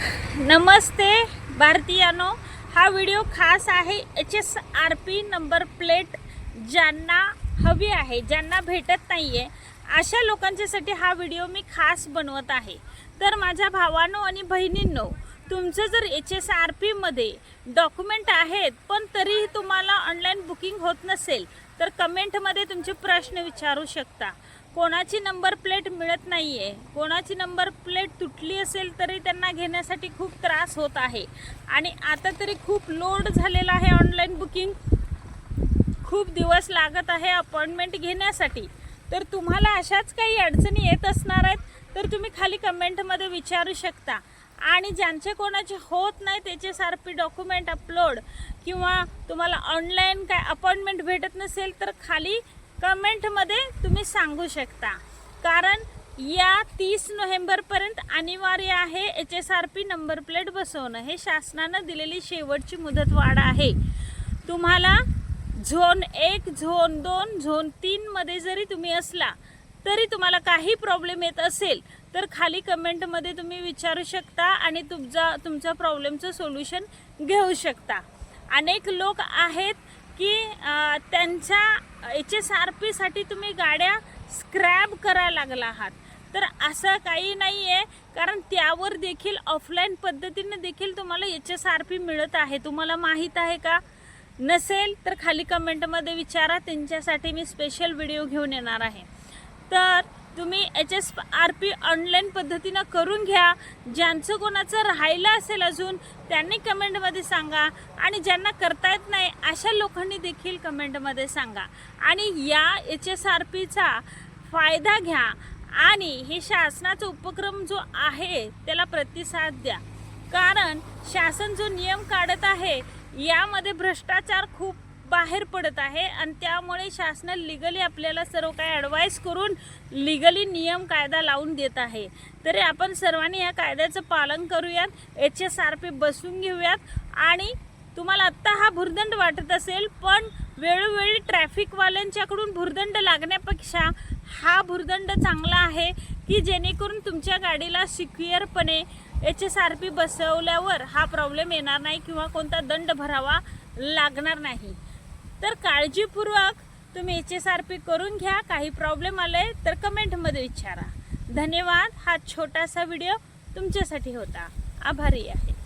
नमस्ते भारतीयानो हा व्हिडिओ खास आहे H S R P number plate ज्यांना हवी आहे ज्यांना भेटत नाही आहे अशा लोकांच्यासाठी हा व्हिडिओ मी खास बनवत आहे. तर माझ्या भावांनो आणि बहिणींनो तुमचं जर एच एस आर पीमध्ये डॉक्युमेंट आहेत पण तरीही तुम्हाला ऑनलाईन बुकिंग होत नसेल तर कमेंटमध्ये तुमचे प्रश्न विचारू शकता. कोणाची नंबर प्लेट मिळत नाही आहे कोणाची नंबर प्लेट तुटली असेल तरी त्यांना घेण्यासाठी खूप त्रास होत आहे. आणि आता तरी खूप लोड झालेला आहे ऑनलाईन बुकिंग. खूप दिवस लागत आहे अपॉइंटमेंट घेण्यासाठी. तर तुम्हाला अशाच काही अडचणी येत असणार आहेत तर तुम्ही खाली कमेंटमध्ये विचारू शकता. आणि ज्यांचे कोणाचे होत नाही त्याचे सारपी डॉक्युमेंट अपलोड किंवा तुम्हाला ऑनलाईन काय अपॉइंटमेंट भेटत नसेल तर खाली कमेंटमध्ये तुम्ही सांगू शकता. कारण या तीस नोव्हेंबरपर्यंत अनिवार्य आहे H S R P number plate बसवणं. हे शासनानं दिलेली शेवटची मुदतवाढ आहे. तुम्हाला झोन एक झोन दोन झोन तीनमध्ये जरी तुम्ही असला तरी तुम्हाला काही प्रॉब्लेम येत असेल तर खाली कमेंटमध्ये तुम्ही विचारू शकता आणि तुमचा तुमच्या प्रॉब्लेमचं सोल्युशन घेऊ शकता. अनेक लोक आहेत की त्यांच्या एच एस आर पीसाठी तुम्ही गाड्या स्क्रॅब करायला लागला आहात. तर असं काही नाही आहे कारण त्यावर देखील ऑफलाईन पद्धतीने देखील तुम्हाला एच एस आर पी मिळत आहे. तुम्हाला माहीत आहे का? नसेल तर खाली कमेंटमध्ये विचारा. त्यांच्यासाठी मी स्पेशल व्हिडिओ घेऊन येणार आहे. तर तुम्ही H S R P online पद्धतीनं करून घ्या. ज्यांचं कोणाचं राहिलं असेल अजून त्यांनी कमेंटमध्ये सांगा. आणि ज्यांना करता येत नाही अशा लोकांनी देखील कमेंटमध्ये सांगा. आणि या एच एस आर पीचा फायदा घ्या. आणि हे शासनाचा उपक्रम जो आहे त्याला प्रतिसाद द्या. कारण शासन जो नियम काढत आहे यामध्ये भ्रष्टाचार खूप बाहेर पडत आहे आणि त्यामुळे शासन लिगली आपल्याला सर्व काही ॲडवाईस करून लिगली नियम कायदा लावून देत आहे. तरी आपण सर्वांनी या कायद्याचं पालन करूयात एच एस आर पी बसून घेऊयात आणि तुम्हाला आत्ता हा भुर्दंड वाटत असेल पण वेळोवेळी ट्रॅफिकवाल्यांच्याकडून भुर्दंड लागण्यापेक्षा हा भुर्दंड चांगला आहे की जेणेकरून तुमच्या गाडीला सिक्युअरपणे एच एस आर पी बसवल्यावर हा प्रॉब्लेम येणार नाही किंवा कोणता दंड भरावा लागणार नाही. तर काळजीपूर्वक तुम्ही एच एस आर पी करून घ्या. काही प्रॉब्लेम आले तर कमेंटमध्ये विचारा. धन्यवाद. हा छोटासा व्हिडिओ तुमच्यासाठी होता. आभारी आहे.